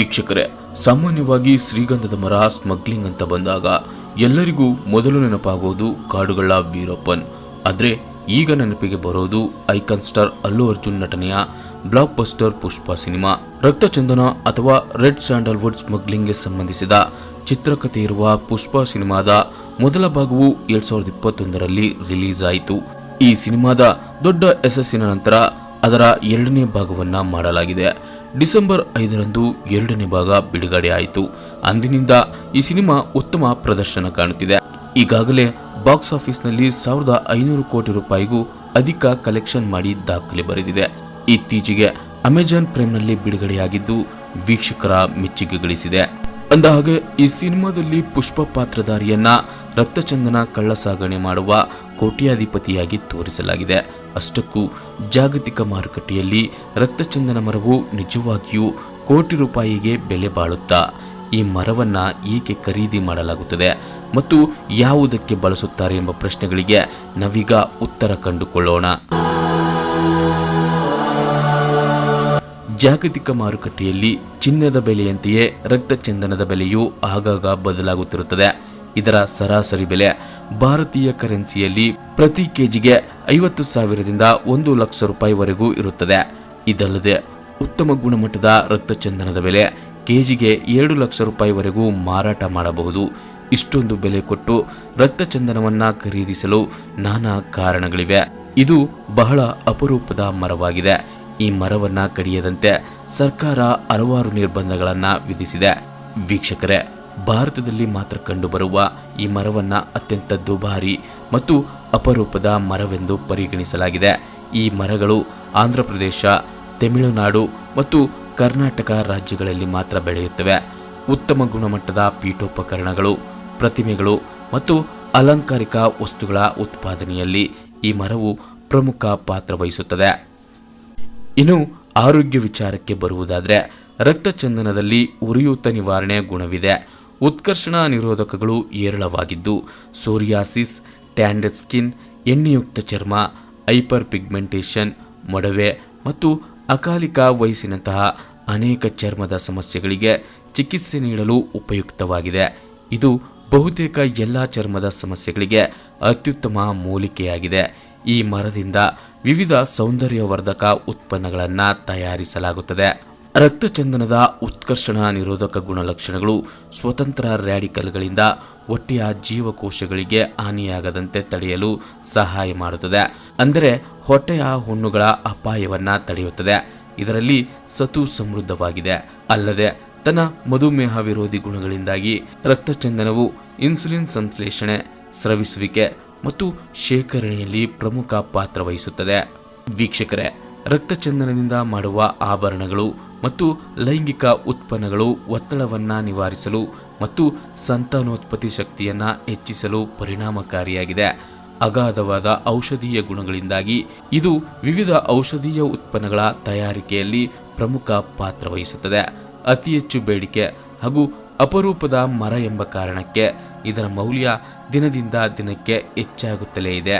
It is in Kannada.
ವೀಕ್ಷಕರೇ, ಸಾಮಾನ್ಯವಾಗಿ ಶ್ರೀಗಂಧದ ಮರ ಸ್ಮಗ್ಲಿಂಗ್ ಅಂತ ಬಂದಾಗ ಎಲ್ಲರಿಗೂ ಮೊದಲು ನೆನಪಾಗುವುದು ಕಾಡುಗಳ ವೀರಪ್ಪನ್. ಆದರೆ ಈಗ ನೆನಪಿಗೆ ಬರೋದು ಐಕಾನ್ ಸ್ಟಾರ್ ಅಲ್ಲು ಅರ್ಜುನ್ ನಟನೆಯ ಬ್ಲಾಕ್ ಬಸ್ಟರ್ ಪುಷ್ಪ ಸಿನಿಮಾ. ರಕ್ತಚಂದನ ಅಥವಾ ರೆಡ್ ಸ್ಯಾಂಡಲ್ವುಡ್ ಸ್ಮಗ್ಲಿಂಗ್ಗೆ ಸಂಬಂಧಿಸಿದ ಚಿತ್ರಕಥೆ ಇರುವ ಪುಷ್ಪ ಸಿನಿಮಾದ ಮೊದಲ ಭಾಗವು ಎರಡ್ ಸಾವಿರದ ಇಪ್ಪತ್ತೊಂದರಲ್ಲಿ ರಿಲೀಸ್ ಆಯಿತು. ಈ ಸಿನಿಮಾದ ದೊಡ್ಡ ಯಶಸ್ಸಿನ ನಂತರ ಅದರ ಎರಡನೇ ಭಾಗವನ್ನ ಮಾಡಲಾಗಿದೆ. ಡಿಸೆಂಬರ್ ಐದರಂದು ಎರಡನೇ ಭಾಗ ಬಿಡುಗಡೆ ಆಯಿತು. ಅಂದಿನಿಂದ ಈ ಸಿನಿಮಾ ಉತ್ತಮ ಪ್ರದರ್ಶನ ಕಾಣುತ್ತಿದೆ. ಈಗಾಗಲೇ ಬಾಕ್ಸ್ ಆಫೀಸ್ನಲ್ಲಿ ಸಾವಿರದ ಐನೂರು ಕೋಟಿ ರೂಪಾಯಿಗೂ ಅಧಿಕ ಕಲೆಕ್ಷನ್ ಮಾಡಿ ದಾಖಲೆ ಬರೆದಿದೆ. ಇತ್ತೀಚೆಗೆ ಅಮೆಜಾನ್ ಪ್ರೈಮ್ನಲ್ಲಿ ಬಿಡುಗಡೆಯಾಗಿದ್ದು ವೀಕ್ಷಕರ ಮೆಚ್ಚುಗೆ ಗಳಿಸಿದೆ. ಅಂದ ಹಾಗೆ ಈ ಸಿನಿಮಾದಲ್ಲಿ ಪುಷ್ಪ ಪಾತ್ರಧಾರಿಯನ್ನ ರಕ್ತಚಂದನ ಕಳ್ಳ ಸಾಗಣೆ ಮಾಡುವ ಕೋಟ್ಯಾಧಿಪತಿಯಾಗಿ ತೋರಿಸಲಾಗಿದೆ. ಅಷ್ಟಕ್ಕೂ ಜಾಗತಿಕ ಮಾರುಕಟ್ಟೆಯಲ್ಲಿ ರಕ್ತಚಂದನ ಮರವು ನಿಜವಾಗಿಯೂ ಕೋಟಿ ರೂಪಾಯಿಗೆ ಬೆಲೆ ಬಾಳುತ್ತಾ, ಈ ಮರವನ್ನ ಏಕೆ ಖರೀದಿ ಮಾಡಲಾಗುತ್ತದೆ ಮತ್ತು ಯಾವುದಕ್ಕೆ ಬಳಸುತ್ತಾರೆ ಎಂಬ ಪ್ರಶ್ನೆಗಳಿಗೆ ನಾವೀಗ ಉತ್ತರ ಕಂಡುಕೊಳ್ಳೋಣ. ಜಾಗತಿಕ ಮಾರುಕಟ್ಟೆಯಲ್ಲಿ ಚಿನ್ನದ ಬೆಲೆಯಂತೆಯೇ ರಕ್ತ ಚಂದನದ ಬೆಲೆಯು ಆಗಾಗ ಬದಲಾಗುತ್ತಿರುತ್ತದೆ. ಇದರ ಸರಾಸರಿ ಬೆಲೆ ಭಾರತೀಯ ಕರೆನ್ಸಿಯಲ್ಲಿ ಪ್ರತಿ ಕೆಜಿಗೆ ಐವತ್ತು ಸಾವಿರದಿಂದ ಒಂದು ಲಕ್ಷ ರೂಪಾಯಿವರೆಗೂ ಇರುತ್ತದೆ. ಇದಲ್ಲದೆ ಉತ್ತಮ ಗುಣಮಟ್ಟದ ರಕ್ತ ಚಂದನದ ಬೆಲೆ ಕೆಜಿಗೆ ಎರಡು ಲಕ್ಷ ರೂಪಾಯಿವರೆಗೂ ಮಾರಾಟ ಮಾಡಬಹುದು. ಇಷ್ಟೊಂದು ಬೆಲೆ ಕೊಟ್ಟು ರಕ್ತ ಚಂದನವನ್ನು ಖರೀದಿಸಲು ನಾನಾ ಕಾರಣಗಳಿವೆ. ಇದು ಬಹಳ ಅಪರೂಪದ ಮರವಾಗಿದೆ. ಈ ಮರವನ್ನ ಕಡಿಯದಂತೆ ಸರ್ಕಾರ ಹಲವಾರು ನಿರ್ಬಂಧಗಳನ್ನ ವಿಧಿಸಿದೆ. ವೀಕ್ಷಕರೇ, ಭಾರತದಲ್ಲಿ ಮಾತ್ರ ಕಂಡುಬರುವ ಈ ಮರವನ್ನ ಅತ್ಯಂತ ದುಬಾರಿ ಮತ್ತು ಅಪರೂಪದ ಮರವೆಂದು ಪರಿಗಣಿಸಲಾಗಿದೆ. ಈ ಮರಗಳು ಆಂಧ್ರಪ್ರದೇಶ ತಮಿಳುನಾಡು ಮತ್ತು ಕರ್ನಾಟಕ ರಾಜ್ಯಗಳಲ್ಲಿ ಮಾತ್ರ ಬೆಳೆಯುತ್ತವೆ. ಉತ್ತಮ ಗುಣಮಟ್ಟದ ಪೀಠೋಪಕರಣಗಳು, ಪ್ರತಿಮೆಗಳು ಮತ್ತು ಅಲಂಕಾರಿಕ ವಸ್ತುಗಳ ಉತ್ಪಾದನೆಯಲ್ಲಿ ಈ ಮರವು ಪ್ರಮುಖ ಪಾತ್ರ ವಹಿಸುತ್ತದೆ. ಇನ್ನು ಆರೋಗ್ಯ ವಿಚಾರಕ್ಕೆ ಬರುವುದಾದರೆ ರಕ್ತಚಂದನದಲ್ಲಿ ಉರಿಯೂತ ನಿವಾರಣೆ ಗುಣವಿದೆ. ಉತ್ಕರ್ಷಣ ನಿರೋಧಕಗಳು ಏರಳವಾಗಿದ್ದು ಸೋರಿಯಾಸಿಸ್, ಟ್ಯಾಂಡೆಡ್ ಸ್ಕಿನ್, ಎಣ್ಣೆಯುಕ್ತ ಚರ್ಮ, ಹೈಪರ್ ಪಿಗ್ಮೆಂಟೇಷನ್, ಮೊಡವೆ ಮತ್ತು ಅಕಾಲಿಕ ವಯಸ್ಸಿನಂತಹ ಅನೇಕ ಚರ್ಮದ ಸಮಸ್ಯೆಗಳಿಗೆ ಚಿಕಿತ್ಸೆ ನೀಡಲು ಉಪಯುಕ್ತವಾಗಿದೆ. ಇದು ಬಹುತೇಕ ಎಲ್ಲ ಚರ್ಮದ ಸಮಸ್ಯೆಗಳಿಗೆ ಅತ್ಯುತ್ತಮ ಮೂಲಿಕೆಯಾಗಿದೆ. ಈ ಮರದಿಂದ ವಿವಿಧ ಸೌಂದರ್ಯವರ್ಧಕ ಉತ್ಪನ್ನಗಳನ್ನು ತಯಾರಿಸಲಾಗುತ್ತದೆ. ರಕ್ತಚಂದನದ ಉತ್ಕರ್ಷಣ ನಿರೋಧಕ ಗುಣಲಕ್ಷಣಗಳು ಸ್ವತಂತ್ರ ರ್ಯಾಡಿಕಲ್ಗಳಿಂದ ಹೊಟ್ಟೆಯ ಜೀವಕೋಶಗಳಿಗೆ ಹಾನಿಯಾಗದಂತೆ ತಡೆಯಲು ಸಹಾಯ ಮಾಡುತ್ತದೆ. ಅಂದರೆ ಹೊಟ್ಟೆಯ ಹುಣ್ಣುಗಳ ಅಪಾಯವನ್ನು ತಡೆಯುತ್ತದೆ. ಇದರಲ್ಲಿ ಸತು ಸಮೃದ್ಧವಾಗಿದೆ. ಅಲ್ಲದೆ ತನ್ನ ಮಧುಮೇಹ ವಿರೋಧಿ ಗುಣಗಳಿಂದಾಗಿ ರಕ್ತಚಂದನವು ಇನ್ಸುಲಿನ್ ಸಂಶ್ಲೇಷಣೆ ಸ್ರವಿಸುವಿಕೆ ಮತ್ತು ಶೇಖರಣೆಯಲ್ಲಿ ಪ್ರಮುಖ ಪಾತ್ರ ವಹಿಸುತ್ತದೆ. ವೀಕ್ಷಕರೇ, ರಕ್ತಚಂದನದಿಂದ ಮಾಡುವ ಆಭರಣಗಳು ಮತ್ತು ಲೈಂಗಿಕ ಉತ್ಪನ್ನಗಳು ಒತ್ತಡವನ್ನು ನಿವಾರಿಸಲು ಮತ್ತು ಸಂತಾನೋತ್ಪತ್ತಿ ಶಕ್ತಿಯನ್ನು ಹೆಚ್ಚಿಸಲು ಪರಿಣಾಮಕಾರಿಯಾಗಿದೆ. ಅಗಾಧವಾದ ಔಷಧೀಯ ಗುಣಗಳಿಂದಾಗಿ ಇದು ವಿವಿಧ ಔಷಧೀಯ ಉತ್ಪನ್ನಗಳ ತಯಾರಿಕೆಯಲ್ಲಿ ಪ್ರಮುಖ ಪಾತ್ರ ವಹಿಸುತ್ತದೆ. ಅತಿ ಹೆಚ್ಚು ಬೇಡಿಕೆ ಹಾಗೂ ಅಪರೂಪದ ಮರ ಎಂಬ ಕಾರಣಕ್ಕೆ ಇದರ ಮೌಲ್ಯ ದಿನದಿಂದ ದಿನಕ್ಕೆ ಹೆಚ್ಚಾಗುತ್ತಲೇ ಇದೆ.